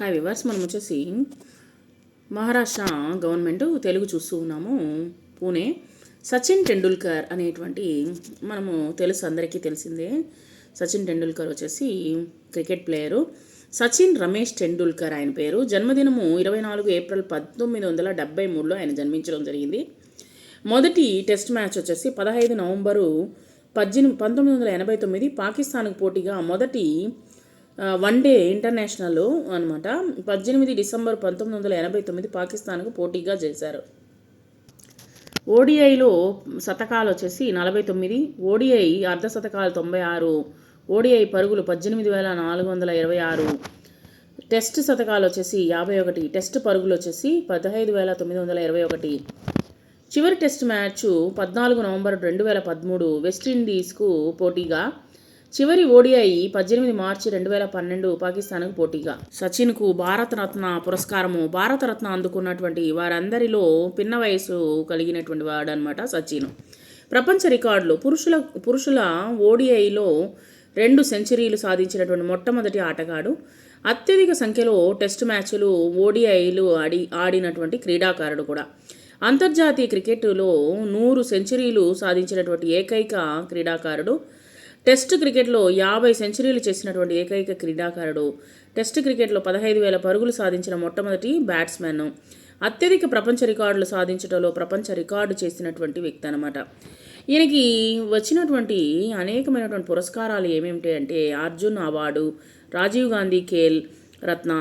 Hi viewers మనం వచ్చేసి Maharashtra government Telugu చూస్తూ ఉన్నాము. పూణే సచిన్ టెండూల్కర్ అనేటువంటి మనము తెలుసు అందరికీ తెలిసిందే. సచిన్ టెండూల్కర్ వచ్చేసి క్రికెట్ ప్లేయరు. సచిన్ రమేష్ టెండూల్కర్ ఆయన పేరు. జన్మదినము ఇరవై నాలుగు ఏప్రిల్ పంతొమ్మిది వందల డెబ్బై మూడులో ఆయన జన్మించడం జరిగింది. మొదటి టెస్ట్ మ్యాచ్ వచ్చేసి పదహైదు నవంబరు పద్దెనిమిది పంతొమ్మిది వందల ఎనభై తొమ్మిది పాకిస్తాన్కు పోటీగా మొదటి వన్ డే ఇంటర్నేషనల్ అనమాట పద్దెనిమిది డిసెంబర్ పంతొమ్మిది వందల ఎనభై తొమ్మిది పాకిస్తాన్కు పోటీగా చేశారు. ఓడిఐలో శతకాలు వచ్చేసి నలభై తొమ్మిది ఓడిఐ అర్ధ శతకాలు తొంభై ఆరు ఓడిఐ పరుగులు పద్దెనిమిది వేల నాలుగు వందల ఇరవై ఆరు. టెస్ట్ శతకాలు వచ్చేసి యాభై ఒకటి టెస్ట్ పరుగులు వచ్చేసి పదహైదు వేల తొమ్మిది వందల ఇరవై ఒకటి. చివరి టెస్ట్ మ్యాచ్ పద్నాలుగు నవంబర్ రెండు వేల పదమూడు వెస్టిండీస్కు పోటీగా చివరి ఓడిఐ పద్దెనిమిది మార్చి రెండు వేల పన్నెండు పాకిస్తాన్కు పోటీగా. సచిన్కు భారతరత్న పురస్కారము. భారతరత్న అందుకున్నటువంటి వారందరిలో పిన్న వయసు కలిగినటువంటి వాడనమాట సచిన్. ప్రపంచ రికార్డులు పురుషుల పురుషుల ఓడిఐలో రెండు సెంచరీలు సాధించినటువంటి మొట్టమొదటి ఆటగాడు. అత్యధిక సంఖ్యలో టెస్ట్ మ్యాచ్లు ఓడిఐలు ఆడి ఆడినటువంటి క్రీడాకారుడు కూడా. అంతర్జాతీయ క్రికెట్లో నూరు సెంచరీలు సాధించినటువంటి ఏకైక క్రీడాకారుడు. టెస్ట్ క్రికెట్లో యాభై సెంచరీలు చేసినటువంటి ఏకైక క్రీడాకారుడు. టెస్ట్ క్రికెట్లో పదహైదు వేల పరుగులు సాధించిన మొట్టమొదటి బ్యాట్స్మెన్. అత్యధిక ప్రపంచ రికార్డులు సాధించడంలో ప్రపంచ రికార్డు చేసినటువంటి వ్యక్తి అనమాట ఈయనకి వచ్చినటువంటి అనేకమైనటువంటి పురస్కారాలు ఏమేమిటి అంటే అర్జున్ అవార్డు రాజీవ్ గాంధీ ఖేల్ రత్న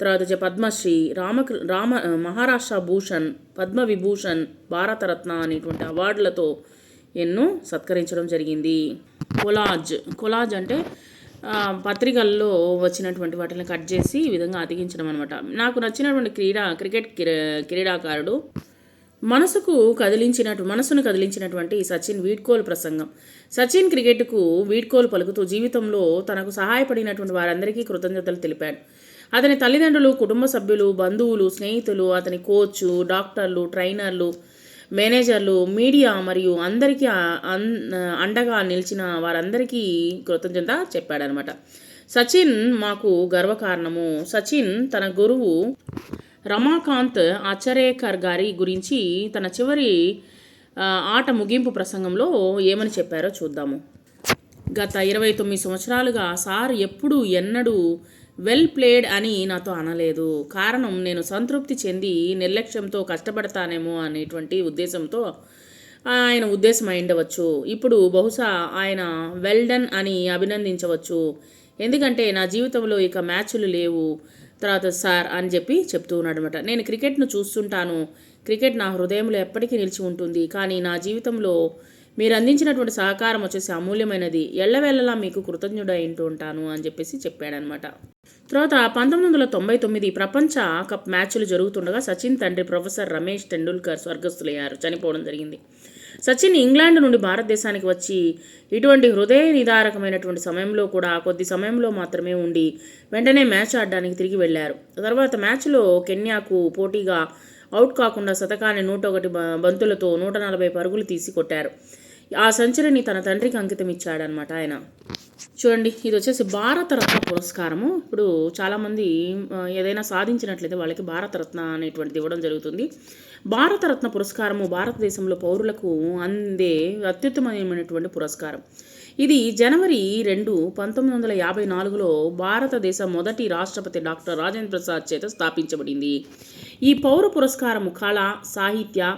తర్వాత వచ్చే పద్మశ్రీ రామ రామ మహారాష్ట్ర భూషణ్ పద్మ విభూషణ్ భారతరత్న అనేటువంటి అవార్డులతో ఎన్నో సత్కరించడం జరిగింది. కొలాజ్. కొలాజ్ అంటే పత్రికల్లో వచ్చినటువంటి వాటిని కట్ చేసి ఈ విధంగా అతికించడం అనమాట నాకు నచ్చినటువంటి క్రీడా క్రికెట్ క్రీడాకారుడు మనసుకు కదిలించినట్టు మనసును కదిలించినటువంటి సచిన్ వీడ్కోలు ప్రసంగం. సచిన్ క్రికెట్కు వీడ్కోలు పలుకుతూ జీవితంలో తనకు సహాయపడినటువంటి వారందరికీ కృతజ్ఞతలు తెలిపాడు. అతని తల్లిదండ్రులు కుటుంబ సభ్యులు బంధువులు స్నేహితులు అతని కోచ్ డాక్టర్లు ట్రైనర్లు మేనేజర్లు మీడియా మరియు అందరికీ అన్- అండగా నిలిచిన వారందరికీ కృతజ్ఞత చెప్పాడనమాట. సచిన్ మాకు గర్వకారణము. సచిన్ తన గురువు రమాకాంత్ ఆచరేకర్ గారి గురించి తన చివరి ఆట ముగింపు ప్రసంగంలో ఏమని చెప్పారో చూద్దాము. గత ఇరవై తొమ్మిది సంవత్సరాలుగా సార్ ఎప్పుడు ఎన్నడూ వెల్ ప్లేడ్ అని నాతో అనలేదు. కారణం నేను సంతృప్తి చెంది నిర్లక్ష్యంతో కష్టపడతానేమో అనేటువంటి ఉద్దేశంతో ఆయన ఉద్దేశం అయి ఉండవచ్చు ఇప్పుడు బహుశా ఆయన వెల్డన్ అని అభినందించవచ్చు. ఎందుకంటే నా జీవితంలో ఇక మ్యాచ్లు లేవు. తర్వాత సార్ అని చెప్పి చెప్తూ ఉన్నాడనమాట నేను క్రికెట్ను చూస్తుంటాను. క్రికెట్ నా హృదయంలో ఎప్పటికీ నిలిచి ఉంటుంది. కానీ నా జీవితంలో మీరు అందించినటువంటి సహకారం వచ్చేసి అమూల్యమైనది. ఎల్లవేళలా మీకు కృతజ్ఞుడు అయింటూ ఉంటాను అని చెప్పేసి చెప్పాడనమాట తర్వాత పంతొమ్మిది వందల తొంభై తొమ్మిది ప్రపంచ కప్ మ్యాచ్లు జరుగుతుండగా సచిన్ తండ్రి ప్రొఫెసర్ రమేష్ టెండూల్కర్ స్వర్గస్థులయ్యారు. చనిపోవడం జరిగింది. సచిన్ ఇంగ్లాండ్ నుండి భారతదేశానికి వచ్చి ఇటువంటి హృదయ నిదారకమైనటువంటి సమయంలో కూడా కొద్ది సమయంలో మాత్రమే ఉండి వెంటనే మ్యాచ్ ఆడడానికి తిరిగి వెళ్ళారు తర్వాత మ్యాచ్లో కెన్యాకు పోటీగా అవుట్ కాకుండా శతకాన్ని నూట ఒకటి బంతులతో నూట నలభై పరుగులు తీసి కొట్టారు. ఆ సెంచరీని తన తండ్రికి అంకితం ఇచ్చాడనమాట ఆయన. చూడండి ఇది వచ్చేసి భారతరత్న పురస్కారము. ఇప్పుడు చాలామంది ఏదైనా సాధించినట్లయితే వాళ్ళకి భారతరత్న అనేటువంటిది ఇవ్వడం జరుగుతుంది. భారతరత్న పురస్కారము భారతదేశంలో పౌరులకు అందే అత్యుత్తమమైనటువంటి పురస్కారం. ఇది జనవరి రెండు పంతొమ్మిది వందల యాభై నాలుగులో భారతదేశ మొదటి రాష్ట్రపతి డాక్టర్ రాజేంద్ర ప్రసాద్ చేత స్థాపించబడింది. ఈ పౌర పురస్కారము కళ సాహిత్య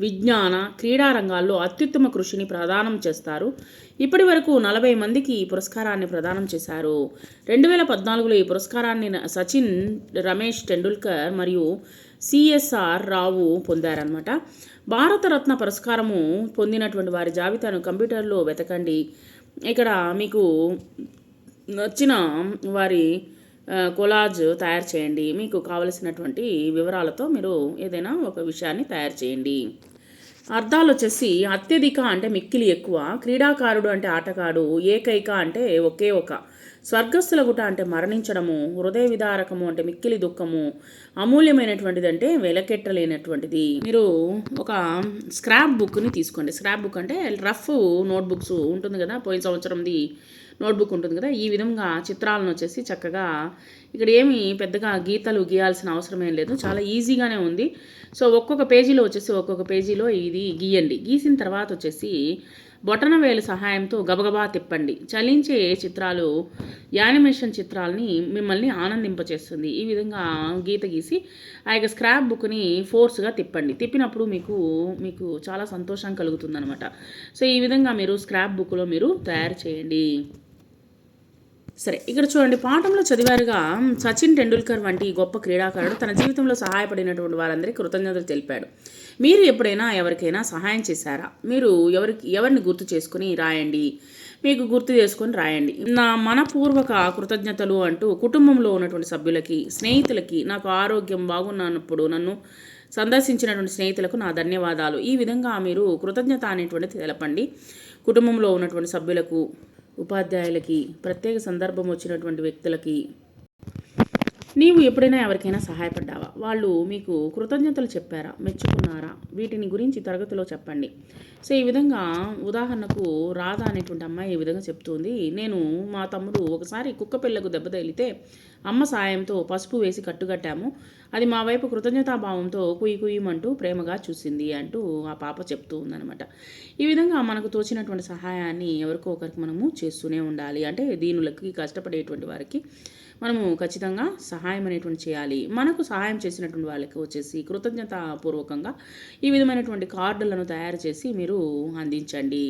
విజ్ఞాన క్రీడా రంగాల్లో అత్యుత్తమ కృషిని ప్రదానం చేస్తారు. ఇప్పటి వరకు నలభై మందికి ఈ పురస్కారాన్ని ప్రదానం చేశారు. రెండు వేల పద్నాలుగులో ఈ పురస్కారాన్ని న- సచిన్ రమేష్ టెండూల్కర్ మరియు సిఎస్ఆర్ రావు పొందారనమాట భారతరత్న పురస్కారము పొందినటువంటి వారి జాబితాను కంప్యూటర్లో వెతకండి. ఇక్కడ మీకు నచ్చిన వారి కొలాజ్ తయారు చేయండి. మీకు కావలసినటువంటి వివరాలతో మీరు ఏదైనా ఒక విషయాన్ని తయారు చేయండి. అర్థాలు వచ్చేసి అత్యధిక అంటే మిక్కిలి ఎక్కువ క్రీడాకారుడు అంటే ఆటగాడు ఏకైక అంటే ఒకే ఒక స్వర్గస్థుల గుట అంటే మరణించడము హృదయ విదారకము అంటే మిక్కిలి దుఃఖము అమూల్యమైనటువంటిది అంటే వెలకెట్టలేనటువంటిది. మీరు ఒక స్క్రాప్ బుక్ని తీసుకోండి. స్క్రాప్ బుక్ అంటే రఫ్ నోట్ బుక్స్ ఉంటుంది కదా పోయిన సంవత్సరంది నోట్బుక్ ఉంటుంది కదా ఈ విధంగా చిత్రాలను వచ్చేసి చక్కగా ఇక్కడ ఏమి పెద్దగా గీతలు గీయాల్సిన అవసరం ఏం లేదు. చాలా ఈజీగానే ఉంది. సో ఒక్కొక్క పేజీలో వచ్చేసి ఒక్కొక్క పేజీలో ఇది గీయండి. గీసిన తర్వాత వచ్చేసి బొటన వేలు సహాయంతో గబగబా తిప్పండి. చలించే చిత్రాలు యానిమేషన్ చిత్రాలని మిమ్మల్ని ఆనందింపచేస్తుంది. ఈ విధంగా గీత గీసి ఆ యొక్క స్క్రాప్ బుక్ని ఫోర్స్గా తిప్పండి. తిప్పినప్పుడు మీకు మీకు చాలా సంతోషం కలుగుతుందనమాట సో ఈ విధంగా మీరు స్క్రాప్ బుక్లో మీరు తయారు చేయండి. సరే ఇక్కడ చూడండి పాఠంలో చదివారుగా సచిన్ టెండూల్కర్ వంటి గొప్ప క్రీడాకారుడు తన జీవితంలో సహాయపడినటువంటి వారందరికీ కృతజ్ఞతలు తెలిపాడు. మీరు ఎప్పుడైనా ఎవరికైనా సహాయం చేశారా? మీరు ఎవరికి ఎవరిని గుర్తు చేసుకుని రాయండి? మీకు గుర్తు చేసుకొని రాయండి. నా మనపూర్వక కృతజ్ఞతలు అంటూ కుటుంబంలో ఉన్నటువంటి సభ్యులకి స్నేహితులకి నాకు ఆరోగ్యం బాగున్నప్పుడు నన్ను సందర్శించినటువంటి స్నేహితులకు నా ధన్యవాదాలు. ఈ విధంగా మీరు కృతజ్ఞత అనేటువంటిది తెలపండి. కుటుంబంలో ఉన్నటువంటి సభ్యులకు ఉపాధ్యాయులకి ప్రత్యేక సందర్భం వచ్చినటువంటి వ్యక్తులకి నీవు ఎప్పుడైనా ఎవరికైనా సహాయపడ్డావా? వాళ్ళు మీకు కృతజ్ఞతలు చెప్పారా? మెచ్చుకున్నారా? వీటిని గురించి తరగతిలో చెప్పండి. సో ఈ విధంగా ఉదాహరణకు రాధా అనేటువంటి అమ్మాయి ఈ విధంగా చెప్తుంది. నేను మా తమ్ముడు ఒకసారి కుక్క పిల్లకు దెబ్బ తగిలితే అమ్మ సాయంతో పసుపు వేసి కట్టుకట్టాము. అది మా వైపు కృతజ్ఞతాభావంతో కుయ్యి కుయ్యమంటూ ప్రేమగా చూసింది అంటూ ఆ పాప చెప్తూ ఉందనమాట ఈ విధంగా మనకు తోచినటువంటి సహాయాన్ని ఎవరికో ఒకరికి మనము చేస్తూనే ఉండాలి. అంటే దీనులకి కష్టపడేటువంటి వారికి మనము ఖచ్చితంగా సహాయం అనేటువంటి చేయాలి. మనకు సహాయం చేసినటువంటి వాళ్ళకి వచ్చేసి కృతజ్ఞతాపూర్వకంగా ఈ విధమైనటువంటి కార్డులను తయారు చేసి మీరు అందించండి.